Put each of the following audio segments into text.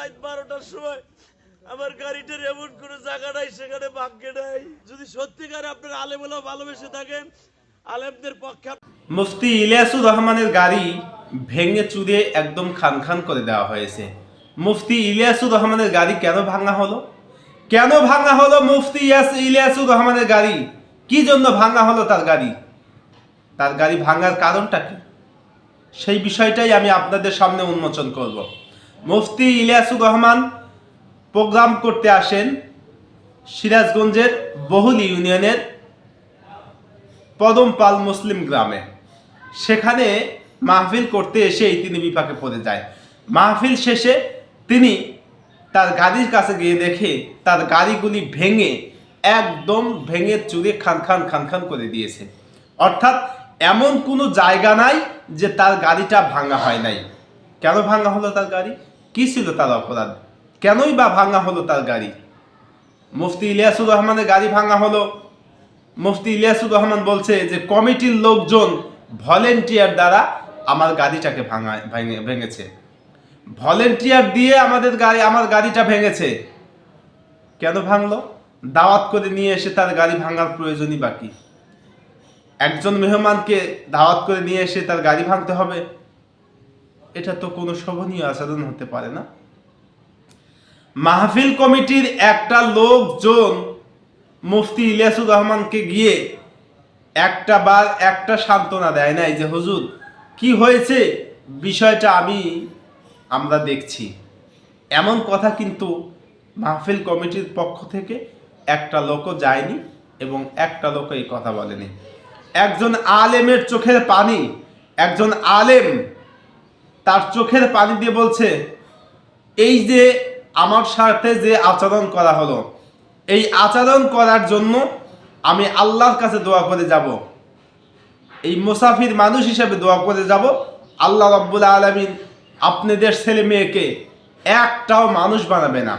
রাত বারোটার সময় আমার গাড়িটার এমন কোনো জায়গা নাই, সেখানে ভাগ্যে নাই। যদি সত্যিকারে আপনার আলেমেলা ভালোবেসে থাকেন, আলেমদের পক্ষে মুফতি ইলিয়াসুর রহমানের গাড়ি ভেঙে চুরে একদম খান খান করে দেওয়া হয়েছে। মুফতি ইলিয়াসুর রহমানের গাড়ি কেন ভাঙা হলো? কেন ভাঙা হলো মুফতি ইয়াস ইলিয়াসুর রহমানের গাড়ি? কি জন্য ভাঙা হলো তার গাড়ি? তার গাড়ি ভাঙার কারণটা কি? সেই বিষয়টাই আমি আপনাদের সামনে উন্মোচন করব। মুফতি ইলিয়াসুর রহমান প্রোগ্রাম করতে আসেন সিরাজগঞ্জের বহুল ইউনিয়নের পদমপাল মুসলিম গ্রামে। সেখানে মাহফিল করতে এসেই তিনি বিপাকে পড়ে যায়। মাহফিল শেষে তিনি তার গাড়ির কাছে গিয়ে দেখে তার গাড়িগুলি ভেঙে, একদম ভেঙে চুরে খান খান খান খান করে দিয়েছে। অর্থাৎ এমন কোনো জায়গা নাই যে তার গাড়িটা ভাঙা হয় নাই। কেন ভাঙা হলো তার গাড়ি? কি ছিল তার অপরাধ? কেনই বা ভাঙা হলো তার গাড়ি? মুফতি ইলিয়াসুর রহমানের গাড়ি ভাঙা হলো। মুফতি ইলিয়াসুর রহমান বলছে যে, কমিটির লোকজন ভলেন্টিয়ার দ্বারা আমার গাড়িটাকে ভাঙা, ভেঙে, ভেঙেছে। ভলেন্টিয়ার দিয়ে আমাদের গাড়ি, আমার গাড়িটা ভেঙেছে। কেন ভাঙলো? দাওয়াত করে নিয়ে এসে তার গাড়ি ভাঙার প্রয়োজনই বাকি। একজন মেহমানকে দাওয়াত করে নিয়ে এসে তার গাড়ি ভাঙতে হবে। এটা তো কোনো শোভনীয় আচরণ হতে পারে না। মাহফিল কমিটির একটা লোকজন মুফতি ইলিয়াসুর রহমানকে গিয়ে একটা বার একটা সান্ত্বনা দেয় নাই যে, হুজুর, কি হয়েছে? বিষয়টা আমি, আমরা দেখছি। এমন কথা কিন্তু মাহফিল কমিটির পক্ষ থেকে একটা লোকও যায়নি এবং একটা লোক এই কথা বলেনি। একজন আলেমের চোখের পানি, একজন আলেম তার চোখের পানি দিয়ে বলছে, এই যে আমার স্বার্থে যে আচরণ করা হলো, এই আচরণ করার জন্য আমি আল্লাহর কাছে দোয়া করে যাব। এই মুসাফির মানুষ হিসেবে দোয়া করে যাব, আল্লাহ রব্বুল আলমিন আপনাদের ছেলে মেয়েকে একটাও মানুষ বানাবে না,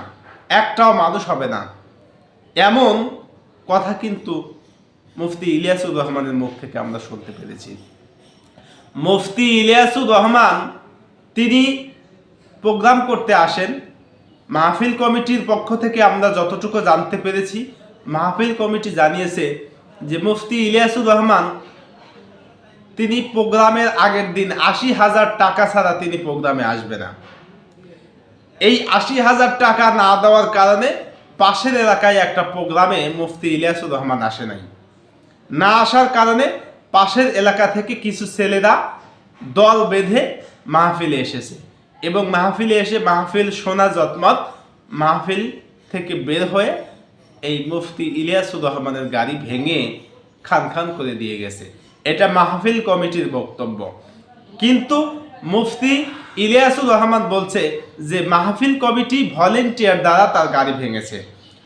একটাও মানুষ হবে না। এমন কথা কিন্তু মুফতি ইলিয়াসুর রহমানের মুখ থেকে আমরা শুনতে পেরেছি। মুফতি ইলিয়াসুর রহমান তিনি প্রোগ্রাম করতে আসেন। মাহফিল কমিটির পক্ষ থেকে আমরা যতটুকু জানতে পেরেছি, মাহফিল কমিটি জানিয়েছে যে মুফতি ইলিয়াসুর রহমান তিনি প্রোগ্রামের আগের দিন আশি হাজার টাকা ছাড়া তিনি প্রোগ্রামে আসবে না। এই আশি হাজার টাকা না দেওয়ার কারণে পাশের এলাকায় একটা প্রোগ্রামে মুফতি ইলিয়াসুর রহমান আসে নাই। না আসার কারণে পাশের এলাকা থেকে কিছু ছেলেরা দল বেঁধে মাহফিলে এসেছে। এবং মাহফিলে এসে মাহফিল সোনা যতমত মাহফিল থেকে বের হয়ে এই মুফতি ইলিয়াসুর রহমানের গাড়ি ভেঙে খান খান করে দিয়ে গেছে। এটা মাহফিল কমিটির বক্তব্য। কিন্তু মুফতি ইলিয়াসুর রহমান বলছে যে, মাহফিল কমিটি ভলেন্টিয়ার দ্বারা তার গাড়ি ভেঙেছে।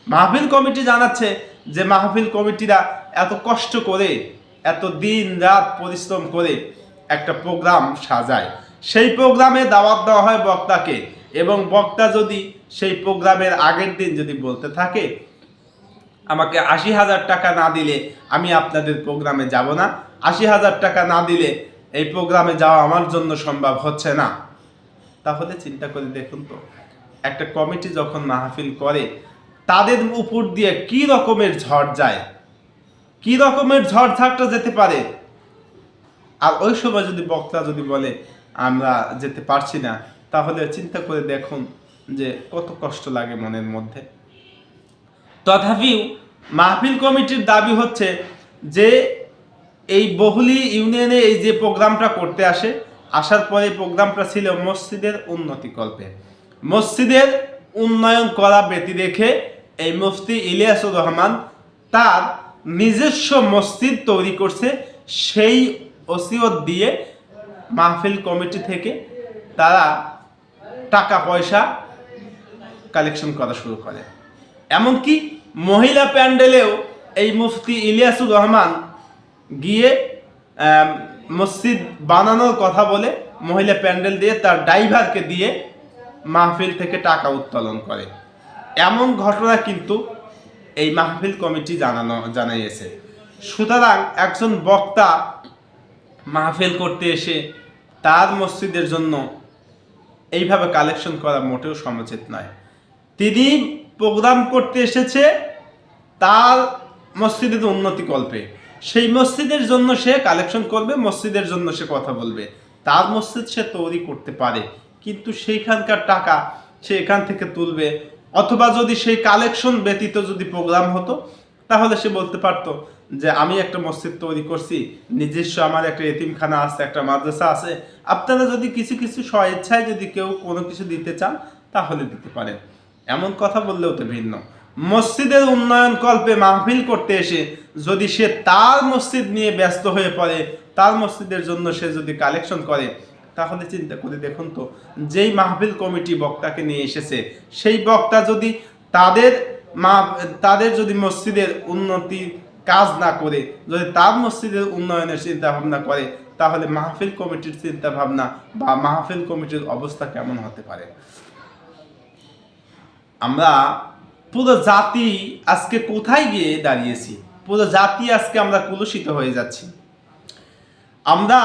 মাহফিল কমিটি জানাচ্ছে যে, মাহফিল কমিটিরা এত কষ্ট করে, এত দিন রাত পরিশ্রম করে একটা প্রোগ্রাম সাজায়। সেই প্রোগ্রামে দাওয়াত দেওয়া হয় বক্তাকে এবং বক্তা যদি সেই প্রোগ্রামের আগের দিন যদি বলতে থাকে, আমাকে আশি হাজার টাকা না দিলে আমি আপনাদের প্রোগ্রামে যাব না। আশি হাজার টাকা না দিলে এই প্রোগ্রামে যাওয়া আমার জন্য সম্ভব হচ্ছে না। তাহলে চিন্তা করে দেখুন তো, একটা কমিটি যখন মাহফিল করে, তাদের উপর দিয়ে কি রকমের ঝড় যায়? কি রকমের ঝড় ঝাপটা যেতে পারে? আর ওই সময় যদি বক্তা যদি বলে আমরা যেতে পারছি না, তাহলে চিন্তা করে দেখুন যে কত কষ্ট লাগে মনের মধ্যে। তথাপিও মাহফিল কমিটির দাবি হচ্ছে যে এই বহুলি ইউনিয়নে এই যে প্রোগ্রামটা করতে আসে, আসার পরে প্রোগ্রামটা ছিল মসজিদের উন্নতিকল্পে। মসজিদের উন্নয়ন করা ব্যতি রেখে এই মুফতি ইলিয়াসুর রহমান তার নিজস্ব মসজিদ তৈরি করছে, সেই ওসিয়ত দিয়ে মাহফিল কমিটি থেকে তারা টাকা, পয়সা কালেকশন করা শুরু করে। এমনকি মহিলা প্যান্ডেলেও এই মুফতি ইলিয়াসুর রহমান গিয়ে মসজিদ বানানোর কথা বলে মহিলা প্যান্ডেল দিয়ে তার ড্রাইভারকে দিয়ে মাহফিল থেকে টাকা উত্তোলন করে। এমন ঘটনা কিন্তু এই মাহফিল কমিটি জানানো, জানাইয়েছে। সুতরাং একজন বক্তা মাহফিল করতে এসে তার মসজিদের জন্য এইভাবে কালেকশন করা মোটেও সমুচিত নয়। তিনি প্রোগ্রাম করতে এসেছে তার মসজিদের উন্নতি কল্পে। সেই মসজিদের জন্য সে কালেকশন করবে, মসজিদের জন্য সে কথা বলবে। তার মসজিদ সে তৈরি করতে পারে, কিন্তু সেইখানকার টাকা সে এখান থেকে তুলবে। অথবা যদি সেই কালেকশন ব্যতীত যদি প্রোগ্রাম হতো, তাহলে সে বলতে পারতো যে আমি একটা মসজিদ তৈরি করছি, নিজস্ব আমার একটা এতিমখানা আছে, একটা মাদ্রাসা আছে। আপনারা যদি কিছু কিছু স্বেচ্ছায় যদি কেউ কোনো কিছু দিতে চান, তাহলে দিতে পারেন। এমন কথা বললেও তো ভিন্ন। মসজিদের উন্নয়ন কল্পে মাহফিল করতে এসে যদি সে তার মসজিদ নিয়ে ব্যস্ত হয়ে পড়ে, তার মসজিদের জন্য সে যদি কালেকশন করে, তাহলে চিন্তা করে দেখুন তো, যেই মাহফিল কমিটি বক্তাকে নিয়ে এসেছে, সেই বক্তা যদি তাদের মা তাদের যদি মসজিদের উন্নতি কাজ না করে, যদি তার মসজিদের উন্নয়নের চিন্তা ভাবনা করে, তাহলে মাহফিল কমিটির চিন্তা ভাবনা বা মাহফিল কমিটির অবস্থা কেমন হতে পারে? আমরা পুরো জাতি আজকে কোথায় গিয়ে দাঁড়িয়েছি? পুরো জাতি আজকে আমরা কুলুষিত হয়ে যাচ্ছি। আমরা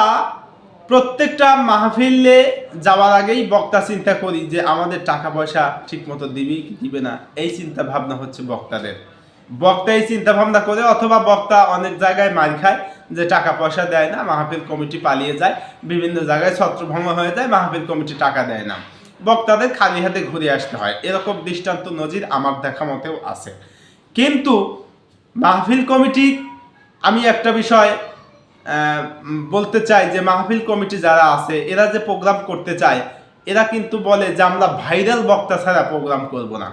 প্রত্যেকটা মাহফিলে যাওয়ার আগেই বক্তা চিন্তা করি যে আমাদের টাকা পয়সা ঠিক মতো দিবি কি দিবে না, এই চিন্তা ভাবনা হচ্ছে বক্তাদের। বক্তা এই চিন্তা ভাবনা করে অথবা বক্তা অনেক জায়গায় মার খায় যে টাকা পয়সা দেয় না, মাহফিল কমিটি পালিয়ে যায়, বিভিন্ন জায়গায় ছত্রভঙ্গ হয়ে যায়, মাহফিল কমিটি টাকা দেয় না। বক্তাদের খালি হাতে ঘুরে আসতে হয়। এরকম দৃষ্টান্ত নজির আমার দেখা মতেও আছে। কিন্তু মাহফিল কমিটি, আমি একটা বিষয় বলতে চাই যে মাহফিল কমিটি যারা আছে, এরা যে প্রোগ্রাম করতে চায়, এরা কিন্তু বলে যে আমরা ভাইরাল বক্তা ছাড়া প্রোগ্রাম করব না।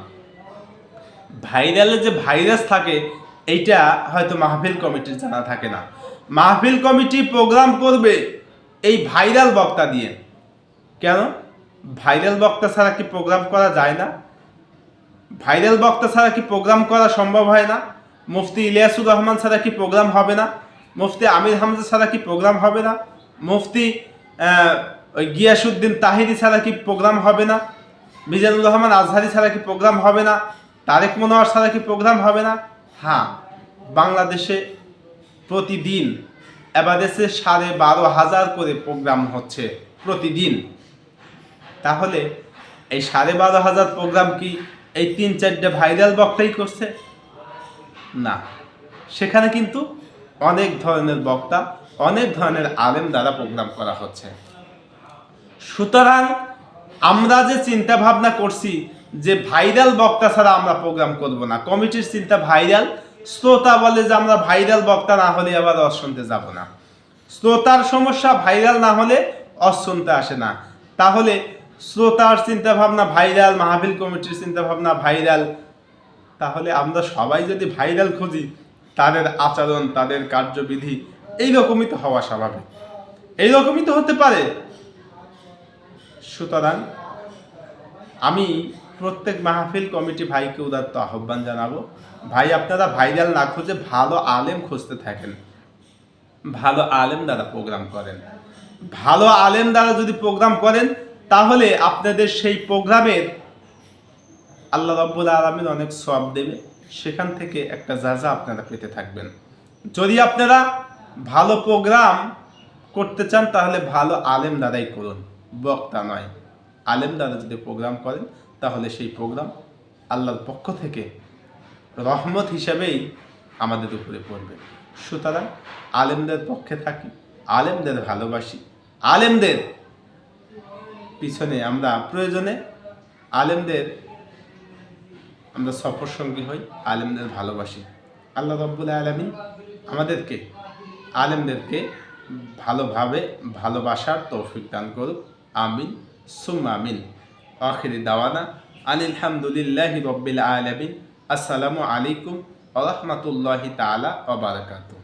ভাইরালে যে ভাইরাস থাকে, এইটা হয়তো মাহফিল কমিটির জানা থাকে না। মাহফিল কমিটি প্রোগ্রাম করবে এই ভাইরাল বক্তা দিয়ে। কেন? ভাইরাল বক্তা ছাড়া কি প্রোগ্রাম করা যায় না? ভাইরাল বক্তা ছাড়া কি প্রোগ্রাম করা সম্ভব হয় না? মুফতি ইলিয়াসুর রহমান ছাড়া কি প্রোগ্রাম হবে না? মুফতি আমির হামজা ছাড়া কি প্রোগ্রাম হবে না? মুফতি গিয়াসুদ্দিন তাহিরি ছাড়া কি প্রোগ্রাম হবে না? মিজানুর রহমান আজহারি ছাড়া কি প্রোগ্রাম হবে না? তারেক মনোয়ার ছাড়া কি প্রোগ্রাম হবে না? হ্যাঁ বাংলাদেশে প্রতিদিন এবাদেশে সাড়ে বারো হাজার করে প্রোগ্রাম হচ্ছে প্রতিদিন। তাহলে এই সাড়ে বারো হাজার প্রোগ্রাম কি এই তিন চারটে ভাইরাল বক্তাই করছে? না। সেখানে কিন্তু অনেক ধরনের বক্তা, অনেক ধরনের আলেম দ্বারা প্রোগ্রাম করা হচ্ছে। সুতরাং আমরা যে চিন্তা ভাবনা করছি যে ভাইরাল বক্তা ছাড়া আমরা প্রোগ্রাম করব না। কমিটির চিন্তা ভাইরাল। শ্রোতা বলে যে আমরা ভাইরাল বক্তা না হলে আবার অস শুনতে যাব না। শ্রোতার সমস্যা ভাইরাল না হলে অস শুনতে আসে না। তাহলে শ্রোতার চিন্তা ভাবনা ভাইরাল, মাহফিল কমিটির চিন্তা ভাবনা ভাইরাল। তাহলে আমরা সবাই যদি ভাইরাল খুঁজি, তাদের আচরণ, তাদের কার্যবিধি এইরকমই তো হওয়া স্বাভাবিক। এইরকমই তো হতে পারে। সুতরাং আমি প্রত্যেক মাহফিল কমিটি ভাইকে উদাত্ত আহ্বান জানাব। ভাই, আপনারা ভাইরাল না খুঁজে ভালো আলেম খুঁজতে থাকেন। ভালো আলেম দ্বারা প্রোগ্রাম করেন। ভালো আলেম দ্বারা যদি প্রোগ্রাম করেন, তাহলে আপনাদের সেই প্রোগ্রামের আল্লাহ রব্বুল আলমিন অনেক সব দেবে। সেখান থেকে একটা যাজা আপনারা পেতে থাকবেন। যদি আপনারা ভালো প্রোগ্রাম করতে চান, তাহলে ভালো আলেম দ্বারাই করুন। বক্তা নয়, আলেম দ্বারা যদি প্রোগ্রাম করেন তাহলে সেই প্রোগ্রাম আল্লাহর পক্ষ থেকে রহমত হিসাবেই আমাদের উপরে পড়বে। সুতরাং আলেমদের পক্ষে থাকি, আলেমদের ভালোবাসি, আলেমদের পিছনে আমরা প্রয়োজনে আলেমদের আমরা সফর সঙ্গী হই, আলেমদের ভালোবাসি। আল্লাহ রব্বুল আলমিন আমাদেরকে, আলেমদেরকে ভালোভাবে ভালোবাসার তৌফিক দান করুক। আমিন সুম আমিন। আখিরি দাওয়ানা আলহামদুলিল্লাহ রব্বিল আলমিন। আসসালামু আলাইকুম আ রহমতুল্লাহি তালা ওবরাকাতু